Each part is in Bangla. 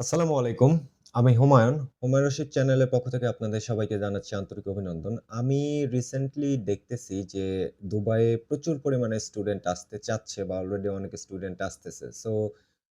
আসসালামু আলাইকুম। আমি হুমায়ুন। হুমায়ুন রশিদ চ্যানেলের পক্ষ থেকে আপনাদের সবাইকে জানাচ্ছি আন্তরিক অভিনন্দন। আমি রিসেন্টলি দেখতেছি যে দুবাইয়ে প্রচুর পরিমাণে স্টুডেন্ট আসতে চাচ্ছে বা অলরেডি অনেক স্টুডেন্ট আসতেছে। সো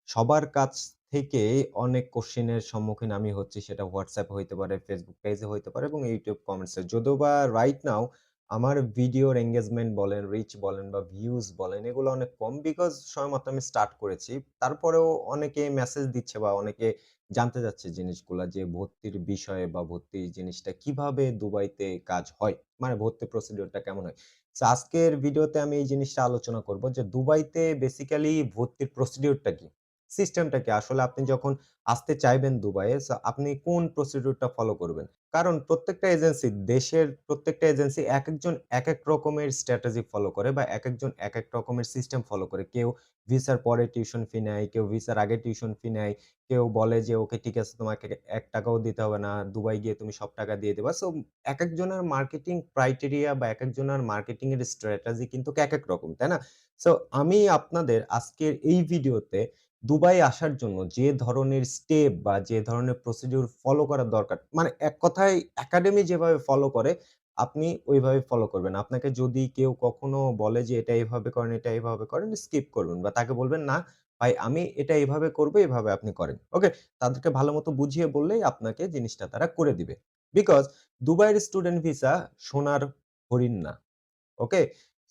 সবার কাছ থেকে অনেক কোয়েশ্চেনের সম্মুখীন আমি হচ্ছি। সেটা হোয়াটসঅ্যাপ হইতে পারে, ফেসবুক পেজে হইতে পারে এবং YouTube কমেন্টসে। যদিও বা রাইট নাও আমার ভিডিওর এঙ্গেজমেন্ট বলেন, রিচ বলেন বা ভিউজ বলেন এগুলো অনেক কম বিকজ সবেমাত্র আমি স্টার্ট করেছি। তারপরেও অনেকে মেসেজ দিচ্ছে বা অনেকে জানতে চাচ্ছে জিনিসগুলো যে ভর্তির বিষয়ে বা ভর্তির জিনিসটা কীভাবে দুবাইতে কাজ হয়? মানে ভর্তি প্রসিডিউরটা কেমন হয়? আজকের ভিডিওতে আমি এই জিনিসটা আলোচনা করব যে দুবাইতে বেসিক্যালি ভর্তির প্রসিডিউরটা কি? সিস্টেমটা কি? আসলে আপনি যখন আসতে চাইবেন দুবাইয়ে আপনি কোন প্রসিডিউরটা ফলো করবেন? কারণ প্রত্যেকটা এজেন্সি দেশের প্রত্যেকটা এজেন্সি এক একজন এক এক রকমের স্ট্র্যাটেজি ফলো করে বা এক একজন এক এক রকমের সিস্টেম ফলো করে। কেউ ভিসার পরে টিউশন ফি নেয়, কেউ ভিসার আগে টিউশন ফি নেয়। কেউ বলে যে, "ওকে ঠিক আছে তোমাকে এক টাকাও দিতে হবে না। দুবাই গিয়ে তুমি সব টাকা দিয়ে দিবা।" সো একেকজনের মার্কেটিং ক্রাইটেরিয়া বা একেকজনের মার্কেটিং এর স্ট্র্যাটেজি কিন্তু এক এক রকম, তাই না? সো আমি আপনাদের আজকের এই ভিডিওতে দুবাই আসার জন্য যে ধরনের স্টেপ বা যে ধরনের প্রসিডিউর ফলো করা দরকার, মানে এক কথায় একাডেমি যেভাবে ফলো করে আপনি ওইভাবে ফলো করবেন। আপনাকে যদি কেউ কখনো বলে যে, "এটা এভাবে করেন, এটা এভাবে করেন" স্কিপ করবেন বা তাকে বলবেন, "না ভাই আমি এটা এভাবে করব, এভাবে আপনি করেন।" ওকে? তাদেরকে ভালোমতো বুঝিয়ে বললেই আপনাকে জিনিসটা তারা করে দিবে। বিকজ দুবাইয়ের স্টুডেন্ট ভিসা সোনার হরিণ না। ওকে?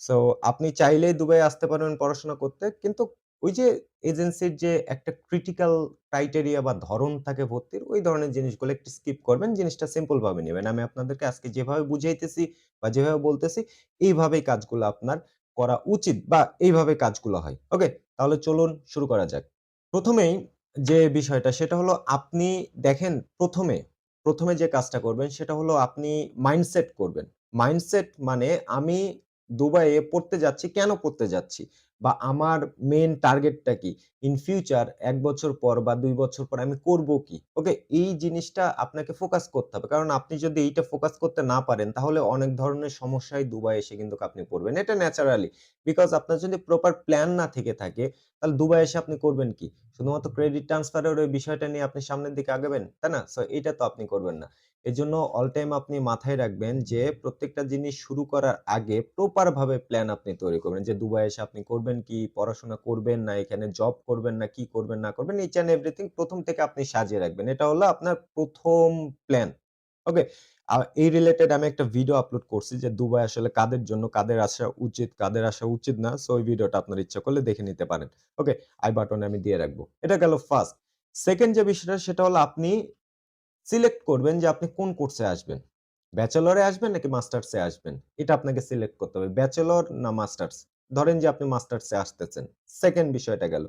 সো আপনি চাইলেই দুবাই আসতে পারবেন পড়াশোনা করতে। কিন্তু ওই যে এজেন্সির যে একটা ক্রিটিক্যাল ক্রাইটেরিয়া বা ধরন থাকে ভর্তির, ওই ধরনের জিনিসগুলো একটু স্কিপ করবেন। জিনিসটা সিম্পল ভাবে নিবেন। আমি আপনাদেরকে আজকে যেভাবে বুঝাইতেছি বা যেভাবে বলতেছি, এইভাবেই কাজগুলো আপনার করা উচিত বা এইভাবে কাজগুলো হয়। ওকে? তাহলে চলুন শুরু করা যাক। প্রথমেই যে বিষয়টা সেটা হলো আপনি দেখেন প্রথমে প্রথমে যে কাজটা করবেন সেটা হলো আপনি মাইন্ডসেট করবেন। মাইন্ডসেট মানে আমি দুবাইয়ে পড়তে যাচ্ছি, কেন পড়তে যাচ্ছি? বা আমার মেন টার্গেটটা কি? ইন ফিউচার এক বছর পর বা দুই বছর পর আমি করব কি? ওকে? এই জিনিসটা আপনাকে ফোকাস করতে হবে। কারণ আপনি যদি এইটা ফোকাস করতে না পারেন তাহলে অনেক ধরনের সমস্যায় দুবাই এসে কিন্তু আপনি পড়বেন। এটা ন্যাচারালি। বিকজ আপনার যদি প্রপার প্ল্যান না থেকে থাকে তাহলে দুবাই এসে আপনি করবেন কি? শুধুমাত্র ক্রেডিট ট্রান্সফারের ওই বিষয়টা নিয়ে আপনি সামনের দিকে আগাবেন, তাই না? সো এটা তো আপনি করবেন না। এজন্য অল টাইম আপনি মাথায় রাখবেন যে প্রত্যেকটা জিনিস শুরু করার আগে প্রপার ভাবে প্ল্যান আপনি তৈরি করবেন। যে দুবাই এসে আপনি করবেন কি? পড়াশোনা করবেন না এখানে জব করবেন না কি করবেন না করবেন ইচ অ্যান্ড এভরিথিং ১ম থেকে আপনি সাজিয়ে রাখবেন। এটা হলো আপনার ১ম প্ল্যান। ওকে? এই রিলেটেড আমি একটা ভিডিও আপলোড করছি যে দুবাই আসলে কাদের জন্য, কাদের আসা উচিত, কাদের আসা উচিত না। সো ওই ভিডিওটা আপনার ইচ্ছা করলে দেখে নিতে পারেন। ওকে? আই বাটনে আমি দিয়ে রাখব। এটা গেল ফার্স্ট। সেকেন্ড যে বিষয়টা সেটা হলো আপনি সিলেক্ট করবেন যে আপনি কোন কোর্সে আসবেন। ব্যাচেলরে আসবেন নাকি মাস্টার্সে আসবেন? এটা আপনাকে সিলেক্ট করতে হবে। ব্যাচেলর না মাস্টার্স? ধরেন যে আপনি মাস্টার্সে আসতেছেন। সেকেন্ড বিষয়টা গেল।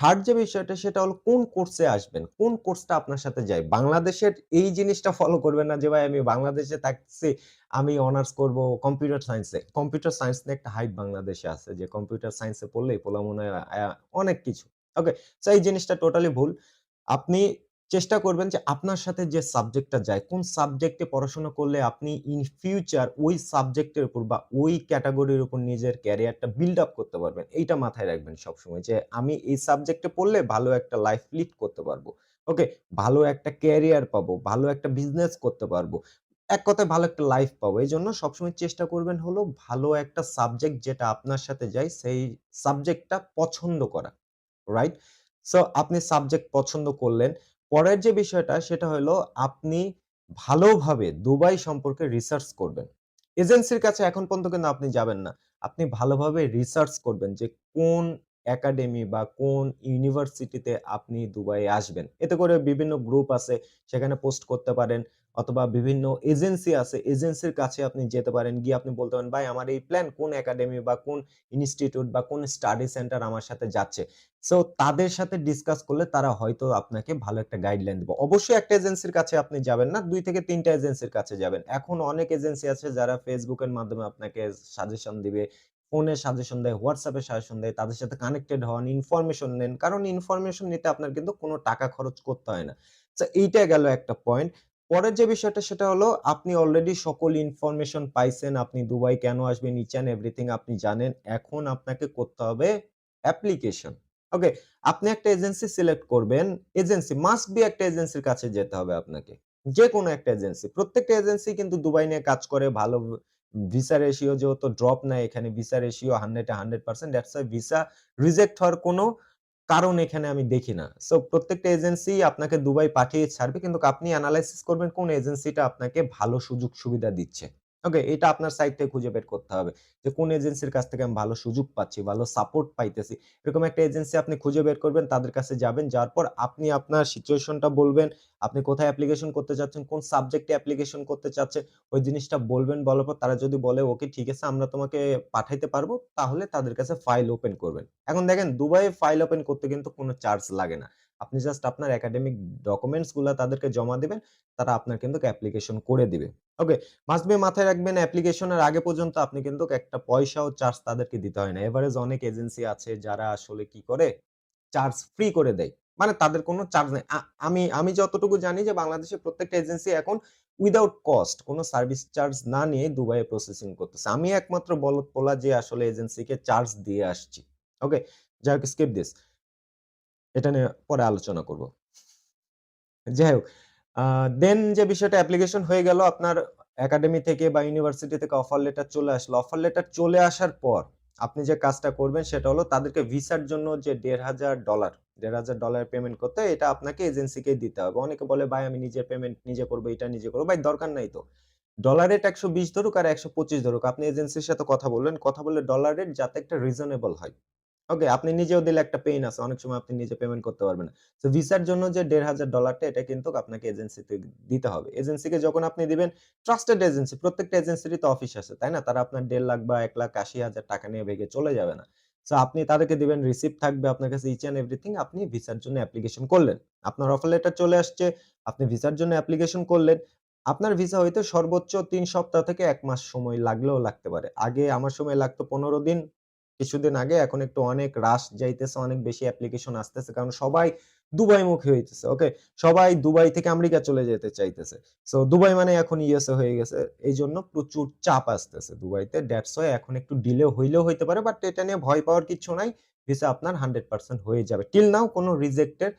থার্ড যে বিষয়টা, সেটা হলো কোন কোর্সে আসবেন? কোন কোর্সটা আপনার সাথে যায়? বাংলাদেশের এই জিনিসটা ফলো করবেন না যে, ভাই, আমি বাংলাদেশে থাকছি, আমি অনার্স করব কম্পিউটার সায়েন্সে। কম্পিউটার সায়েন্স নিয়ে একটা হাইপ বাংলাদেশে আছে যে কম্পিউটার সায়েন্সে পড়লেই পোলা মনে হয় অনেক কিছু। ওকে? সো এই জিনিসটা টোটালি ভুল। আপনি চেষ্টা করবেন যে আপনার সাথে যে সাবজেক্টটা যায়, কোন সাবজেক্টে পড়াশোনা করলে আপনি ইন ফিউচার ওই সাবজেক্টের উপর বা ওই ক্যাটাগরির উপর নিজের ক্যারিয়ারটা বিল্ড আপ করতে পারবেন। এইটা মাথায় রাখবেন সবসময় যে আমি এই সাবজেক্টে পড়লে ভালো একটা লাইফ লিড করতে পারব। ওকে? ভালো একটা ক্যারিয়ার পাবো, ভালো একটা বিজনেস করতে পারব। এক কথায় ভালো একটা লাইফ পাবো। এই জন্য সবসময় চেষ্টা করবেন হলো ভালো একটা সাবজেক্ট যেটা আপনার সাথে যায় সেই সাবজেক্টটা পছন্দ করা। রাইট? সো আপনি সাবজেক্ট পছন্দ করলেন। পরের যে বিষয়টা, সেটা হলো আপনি ভালোভাবে দুবাই সম্পর্কে রিসার্চ করবেন। এজেন্সির কাছে এখন পর্যন্ত কিন্তু আপনি যাবেন না। আপনি ভালোভাবে রিসার্চ করবেন যে কোন একাডেমি বা কোন ইউনিভার্সিটিতে আপনি দুবাই আসবেন। এতে করে বিভিন্ন গ্রুপ আছে, সেখানে পোস্ট করতে পারেন অথবা বিভিন্ন এজেন্সি আছে এজেন্সির কাছে আপনি যেতে পারেন। গিয়ে আপনি বলতে পারেন, "ভাই আমার এই প্ল্যান কোন একাডেমি বা কোন ইনস্টিটিউট বা কোন স্টাডি সেন্টার আমার সাথে যাচ্ছে।" সো তাদের সাথে ডিসকাস করলে তারা হয়তো আপনাকে ভালো একটা গাইডলাইন দিবে। অবশ্যই একটা এজেন্সির কাছে আপনি যাবেন না। দুই থেকে ৩ টা এজেন্সির কাছে যাবেন। এখন অনেক এজেন্সি আছে যারা ফেসবুকের মাধ্যমে আপনাকে সাজেশন দিবে। ফোনে সাজেশন দেয়, হোয়াটসঅ্যাপে সাজেশন দেয়। তাদের সাথে কানেক্টেড হন, ইনফরমেশন নেন। কারণ ইনফরমেশন নিতে আপনার কিন্তু কোনো টাকা খরচ করতে হয় না। সো এইটা গেল একটা পয়েন্ট। পরের যে বিষয়টা সেটা হলো, আপনি অলরেডি সকল ইনফরমেশন পাইছেন। আপনি দুবাই কেন আসবেন ইচ অ্যান্ড এভরিথিং আপনি জানেন। এখন আপনাকে করতে হবে অ্যাপ্লিকেশন। ওকে? আপনি একটা এজেন্সি সিলেক্ট করবেন। এজেন্সি মাস্ট বি একটা এজেন্সির কাছে যেতে হবে আপনাকে। যে কোনো একটা এজেন্সি। প্রত্যেকটা এজেন্সি কিন্তু দুবাই নিয়ে কাজ করে, ভালো ভিসা রেশিও যেহেতু ড্রপ নাই এখানে ভিসা রেশিও 100 এ 100% দ্যাটস ভিসা রিজেক্ট হওয়ার কোনো কারণ এখানে আমি দেখি না। সো প্রত্যেকটা এজেন্সি আপনাকে দুবাই পাঠিয়ে ছাড়বে, কিন্তু আপনি অ্যানালাইসিস করবেন কোন এজেন্সিটা আপনাকে ভালো সুযোগ সুবিধা দিচ্ছে। ওকে? এটা আপনার সাইড থেকে খুঁজে বের করতে হবে। যে কোন এজেন্সির কাছ থেকে আমি ভালো সুযোগ পাচ্ছি, ভালো সাপোর্ট পাইতেছি। এরকম একটা এজেন্সি আপনি খুঁজে বের করবেন, তাদের কাছে যাবেন। যার পর আপনি আপনার সিচুয়েশনটা বলবেন। আপনি কোথায় অ্যাপ্লিকেশন করতে চাচ্ছেন, কোন সাবজেক্টে অ্যাপ্লিকেশন করতে চাচ্ছেন, ওই জিনিসটা বলবেন। বলার পর তারা যদি বলে, "ওকে ঠিক আছে আমরা তোমাকে পাঠাইতে পারব।" তাহলে তাদের কাছে ফাইল ওপেন করবেন। এখন দেখেন দুবাইয়ে ফাইল ওপেন করতে কিন্তু কোনো চার্জ লাগে না। আপনি জাস্ট আপনার একাডেমিক ডকুমেন্টসগুলা তাদেরকে জমা দিবেন। তারা আপনার কিন্তু অ্যাপ্লিকেশন করে দিবে। ওকে? মাস্ট বি মাথায় রাখবেন অ্যাপ্লিকেশনের আগে পর্যন্ত আপনি কিন্তু একটা পয়সাও চার্জ তাদেরকে দিতে হয় না। এভারেজ অনেক এজেন্সি আছে যারা আসলে কি করে? চার্জ ফ্রি করে দেয়। মানে তাদের কোনো চার্জ নাই। আমি আমি যতটুকু জানি যে বাংলাদেশের প্রত্যেকটা এজেন্সি এখন উইদাউট কস্ট কোনো সার্ভিস চার্জ না নিয়ে দুবাইয়ে প্রসেসিং করতেছে। আমি একমাত্র বলদ পোলা যে আসলে এজেন্সিকে চার্জ দিয়ে আসছি। ওকে? যাই হোক স্কিপ দিস। এটা নিয়ে পরে আলোচনা করব। যাই হোক, দেন যে বিষয়টা অ্যাপ্লিকেশন হয়ে গেল আপনার একাডেমি থেকে বা ইউনিভার্সিটি থেকে অফার লেটার চলে আসলো। অফার লেটার চলে আসার পর আপনি যে কাজটা করবেন সেটা হলো তাদেরকে ভিসার জন্য যে $১৫০০ $১৫০০ পেমেন্ট করতে এটা আপনাকে এজেন্সিকেই দিতে হবে। অনেকে বলে, "ভাই আমি নিজের পেমেন্ট নিজে করব এটা নিজে করব ভাই দরকার নাই তো। ডলার রেট ১২০ ধরুক আর ১২৫ ধরুক। আপনি এজেন্সির সাথে কথা বলবেন। কথা বলে ডলার রেট যাতে একটা রিজনেবল হয়। ওকে? আপনি নিজেও দিলে একটা পেইন আছে। অনেক সময় আপনি নিজে পেমেন্ট করতে পারবেন। সো ভিসার জন্য যে $১৫০০ টা এটা কিন্তু আপনাকে এজেন্সিতে দিতে হবে। এজেন্সিকে যখন আপনি দিবেন ট্রাস্টেড এজেন্সি প্রত্যেকটা এজেন্সিরই তো অফিস আছে, তাই না? তারা আপনার ১.৫ লাখ বা ১,৮০,০০০ টাকা নিয়ে ভেগে চলে যাবে না। সো আপনি তাদেরকে দিবেন, রিসিপ্ট থাকবে আপনার কাছে ইচ অ্যান্ড এভরিথিং আপনি ভিসার জন্য অ্যাপ্লিকেশন করলেন। আপনার অফার লেটার চলে আসছে, আপনি ভিসার জন্য অ্যাপ্লিকেশন করলেন। আপনার ভিসা হইতে সর্বোচ্চ ৩ সপ্তাহ থেকে ১ মাস সময় লাগলেও লাগতে পারে। আগে আমার সময় লাগতো ১৫ দিন। কিছুদিন আগে এখন একটু অনেক রাশ যাইতেছে, অনেক বেশি অ্যাপ্লিকেশন আসতেছে। কারণ সবাই দুবাইমুখী হইতেছে। ওকে? সবাই দুবাই থেকে আমেরিকা চলে যেতে চাইতেছে। সো দুবাই মানে এখন ইউএসএ হয়ে গেছে। এইজন্য প্রচুর চাপ আসতেছে দুবাইতে। দ্যাটস ওয়াই এখন একটু ডিলে হইলেও হইতে পারে। বাট এটা নিয়ে ভয় পাওয়ার কিচ্ছু নাই। ভিসা আপনার 100% হয়ে যাবে। টিল নাও কোনো রিজেক্টের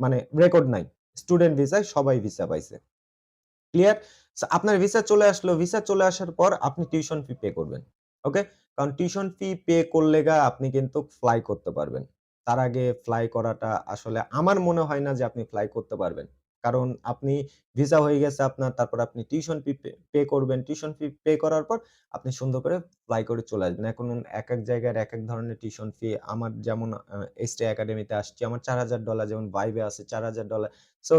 মানে রেকর্ড নাই। স্টুডেন্ট ভিসায় সবাই ভিসা পাইছে। ক্লিয়ার? আপনার ভিসা চলে আসলো। ভিসা চলে আসার পর আপনি টিউশন ফি পে করবেন। ওকে? কারণ টিউশন ফি পে করলে গা আপনি কিন্তু ফ্লাই করতে পারবেন। তার আগে ফ্লাই করাটা আসলে আমার মনে হয় না যে আপনি ফ্লাই করতে পারবেন। কারণ আপনি ভিসা হয়ে গেছে আপনার, তারপর আপনি টিউশন ফি পে করবেন। টিউশন ফি পে করার পর আপনি সুন্দর করে ফ্লাই করে চলে আসবেন। এখন এক এক জায়গার এক এক ধরনের টিউশন ফি আমার যেমন এসটি একাডেমিতে আসছি আমার $৪,০০০ যেমন ভাইবে আছে $৪,০০০ সো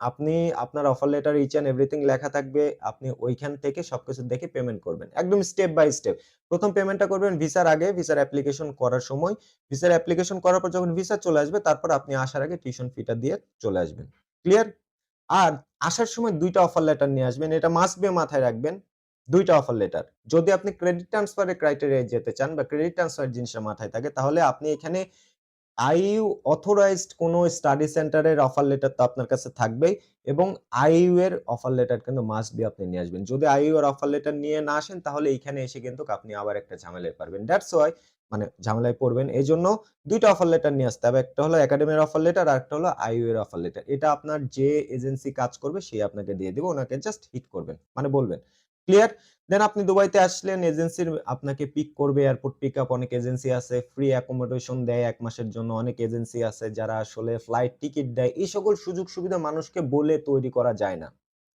আপনি আপনার offer letter each and everything লেখা থাকবে। আপনি ওইখান থেকে সবকিছু দেখে পেমেন্ট করবেন। একদম স্টেপ বাই স্টেপ। ১ম পেমেন্টটা করবেন ভিসার আগে, ভিসার অ্যাপ্লিকেশন করার সময়। ভিসার অ্যাপ্লিকেশন করার পর যখন ভিসা চলে আসবে তারপর আপনি আসার আগে টিউশন ফিটা দিয়ে চলে আসবেন। ক্লিয়ার? আর আসার সময় দুইটা অফার লেটার নিয়ে আসবেন। এটা মাস্ট বি মাথায় রাখবেন। দুইটা অফার লেটার। যদি আপনি ক্রেডিট ট্রান্সফারের ক্রাইটেরিয়ায় যেতে চান বা ক্রেডিট ট্রান্সফার জিনিসটা মাথায় থাকে তাহলে আপনি এখানে আইইউ অথরাইজড কোন স্টাডি সেন্টারের অফার লেটার তো আপনার কাছে থাকবেই এবং আইইউ এর অফার লেটার কিন্তু মাস্ট বি আপনি নিয়ে আসবেন। যদি আইইউ এর অফার লেটার নিয়ে না আসেন তাহলে এইখানে এসে কিন্তু আপনি আবার একটা ঝামেলায় পারবেন দ্যাটস ওয়াই মানে ঝামেলায় পড়বেন। এজন্য ২ টা অফার লেটার নিয়ে আসতে হবে। একটা হলো একাডেমির অফার লেটার আরেকটা হলো আইইউ এর অফার লেটার। এটা আপনার যে এজেন্সি কাজ করবে সে আপনাকে দিয়ে দিবে। ওনাকে জাস্ট হিট করবেন। মানে বলবেন। ক্লিয়ার? দেন আপনি দুবাইতে আসলেন এজেন্সির আপনাকে পিক করবে এয়ারপোর্ট পিকআপ অনেক এজেন্সি আছে। ফ্রি অ্যাকোমোডেশন দেয় ১ মাসের জন্য। অনেক এজেন্সি আছে যারা আসলে ফ্লাইট টিকিট দেয়। এই সকল সুযোগ সুবিধা মানুষকে বলে তৈরি করা যায় না।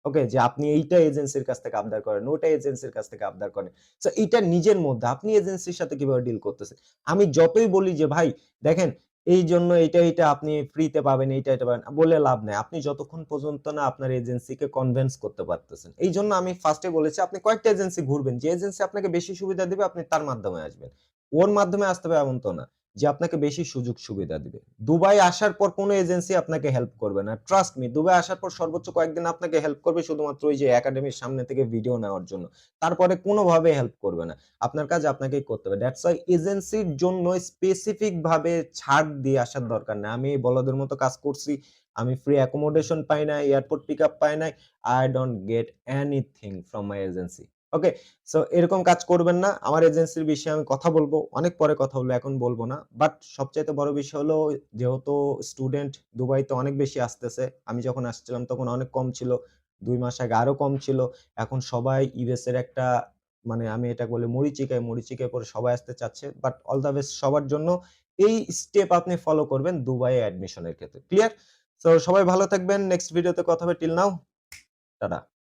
ওকে? যে আপনি এইটা এজেন্সির কাছ থেকে আবদার করেন, ওটা এজেন্সির কাছ থেকে আবদার করেন। সো এইটা নিজের মধ্যে আপনি এজেন্সির সাথে কীভাবে ডিল করতেছেন। আমি যতই বলি যে ভাই দেখেন এইজন্য এটা এটা আপনি ফ্রিতে পাবেন, এইটা, এটা পাবেন বলে লাভ নেই আপনি যতক্ষণ পর্যন্ত না আপনার এজেন্সিকে কনভেন্স করতে পারতেছেন। এই জন্য আমি ফার্স্টে বলেছি আপনি কয়েকটা এজেন্সি ঘুরবেন। যে এজেন্সি আপনাকে বেশি সুবিধা দেবে আপনি তার মাধ্যমে আসবেন। ওর মাধ্যমে আসতে হবে এমন তো না। যে আপনাকে বেশি সুযোগ সুবিধা দিবে। দুবাই আসার পর কোনো এজেন্সি আপনাকে হেল্প করবে না। ট্রাস্ট মি দুবাই আসার পর সর্বোচ্চ কয়েকদিন আপনাকে হেল্প করবে শুধুমাত্র ওই যে একাডেমির সামনে থেকে ভিডিও নেওয়ার জন্য। তারপরে কোনভাবে হেল্প করবে না। আপনার কাজ আপনাকেই করতে হবে। দ্যাটস ওয়াই এজেন্সির জন্য স্পেসিফিক ভাবে ছাড় দিয়ে আসার দরকার নাই। আমি বলদের মতো কাজ করছি। আমি ফ্রি অ্যাকোমোডেশন পাই নাই, এয়ারপোর্ট পিকআপ পাই নাই। I don't get anything from my agency. Okay? So এরকম কাজ করবেন না। আমার এজেন্সির বিষয়ে আমি কথা বলব অনেক পরে কথা বলব, এখন বলব না। বাট সবচাইতে বড় বিষয় হলো যেহেতু স্টুডেন্ট দুবাইতে অনেক বেশি আসতেছে। আমি যখন আসছিলাম তখন অনেক কম ছিল। দুই মাস আগে আরও কম ছিল। এখন সবাই ইউএস এর একটা মানে আমি এটা বলে মরিচিকায়, মরিচিকায় পরে সবাই আসতে চাচ্ছে। বাট অল দ্যা বেস্ট সবার জন্য। এই স্টেপ আপনি ফলো করবেন দুবাইয়ে অ্যাডমিশনের ক্ষেত্রে। ক্লিয়ার? তো সবাই ভালো থাকবেন। নেক্সট ভিডিওতে কথা হবে। Till now tata.